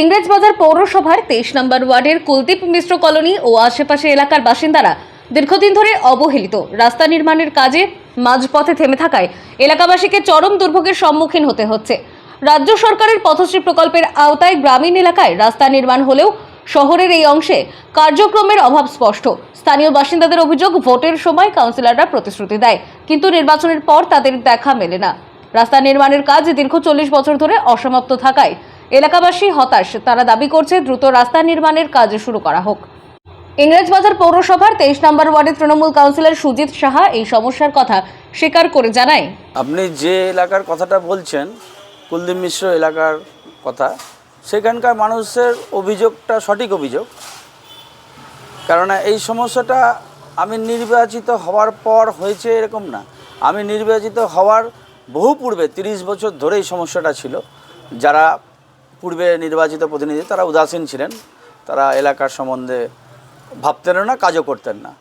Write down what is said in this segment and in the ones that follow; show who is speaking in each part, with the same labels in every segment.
Speaker 1: ইংরেজবাজার পৌরসভার তেইশ নম্বর ওয়ার্ডের কুলদীপ মিশ্র কলোনি ও আশেপাশে এলাকার বাসিন্দারা দীর্ঘদিন ধরে অবহেলিত। রাস্তা নির্মাণের কাজে মাঝপথে থেমে থাকায় এলাকাবাসীকে চরম দুর্ভোগের সম্মুখীন হতে হচ্ছে। রাজ্য সরকারের পথশ্রী প্রকল্পের আওতায় গ্রামীণ এলাকায় রাস্তা নির্মাণ হলেও শহরের এই অংশে কার্যক্রমের অভাব স্পষ্ট। স্থানীয় বাসিন্দাদের অভিযোগ, ভোটের সময় কাউন্সিলররা প্রতিশ্রুতি দেয়, কিন্তু নির্বাচনের পর তাদের দেখা মেলে না। রাস্তা নির্মাণের কাজ দীর্ঘ চল্লিশ বছর ধরে অসমাপ্ত থাকায় এলাকাবাসী হতাশ। তারা দাবি করছে দ্রুত রাস্তা নির্মাণের কাজ শুরু করা হোক। ইংরেজবাজার পৌরসভার তেইশ নম্বর ওয়ার্ডের তৃণমূল কাউন্সিলর সুজিত সাহা এই সমস্যার কথা স্বীকার করে জানায়।
Speaker 2: আপনি যে এলাকার কথাটা বলছেন, কুলদীপ মিশ্র এলাকার কথা, সেখানকার মানুষের অভিযোগটা সঠিক অভিযোগ। কেননা এই সমস্যাটা আমি নির্বাচিত হওয়ার পর হয়েছে এরকম না। আমি নির্বাচিত হওয়ার বহু পূর্বে তিরিশ বছর ধরে এই সমস্যাটা ছিল। যারা পূর্বে নির্বাচিত প্রতিনিধি তারা উদাসীন ছিলেন। তারা এলাকার সম্বন্ধে ভাবতেন না কাজও করতেন না।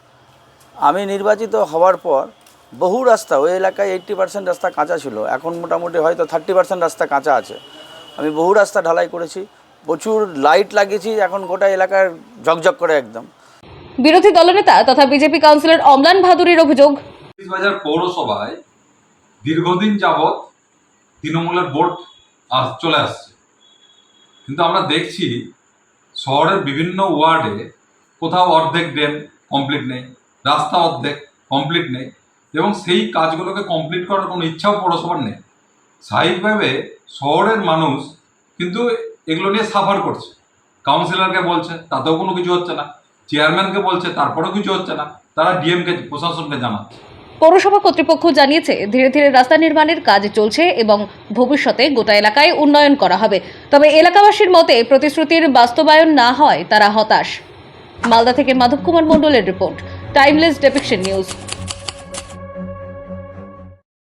Speaker 2: আমি নির্বাচিত হওয়ার পর বহু রাস্তা ওই এলাকায় এইট্টি পার্সেন্ট রাস্তা কাঁচা ছিল। এখন মোটামুটি হয়তো থার্টি পার্সেন্ট রাস্তা কাঁচা আছে। আমি বহু রাস্তা ঢালাই করেছি। প্রচুর লাইট লাগিয়েছি এখন গোটা এলাকার ঝকঝক করে একদম।
Speaker 1: বিরোধী দলনেতা তথা বিজেপি কাউন্সিলর অমলান ভাদুরীর অভিযোগ।
Speaker 3: বাজার পৌরসভায় দীর্ঘদিন যাবৎ তৃণমূলের ভোট চলে আসছে। কিন্তু আমরা দেখছি শহরের বিভিন্ন ওয়ার্ডে কোথাও অর্ধেক ড্রেন কমপ্লিট নেই, রাস্তা অর্ধেক কমপ্লিট নেই এবং সেই কাজগুলোকে কমপ্লিট করার কোনো ইচ্ছাও পৌরসভার নেই। স্বাভাবিকভাবে শহরের মানুষ কিন্তু এগুলো নিয়ে সাফার করছে। কাউন্সিলরকে বলছে, তাতেও কোনো কিছু হচ্ছে না। চেয়ারম্যানকে বলছে, তারপরেও কিছু হচ্ছে না। তারা ডিএমকে প্রশাসনকে জানাচ্ছে।
Speaker 1: পৌরসভা কর্তৃপক্ষ জানিয়েছে, ধীরে ধীরে রাস্তা নির্মাণের কাজ চলছে এবং ভবিষ্যতে গোটা এলাকায় উন্নয়ন করা হবে। তবে এলাকাবাসীর মতে প্রতিশ্রুতির বাস্তবায়ন না হয়, তারা হতাশ। মালদা থেকে মাধব কুমার মণ্ডলের রিপোর্ট টাইমলেস ডেপিকশন নিউজ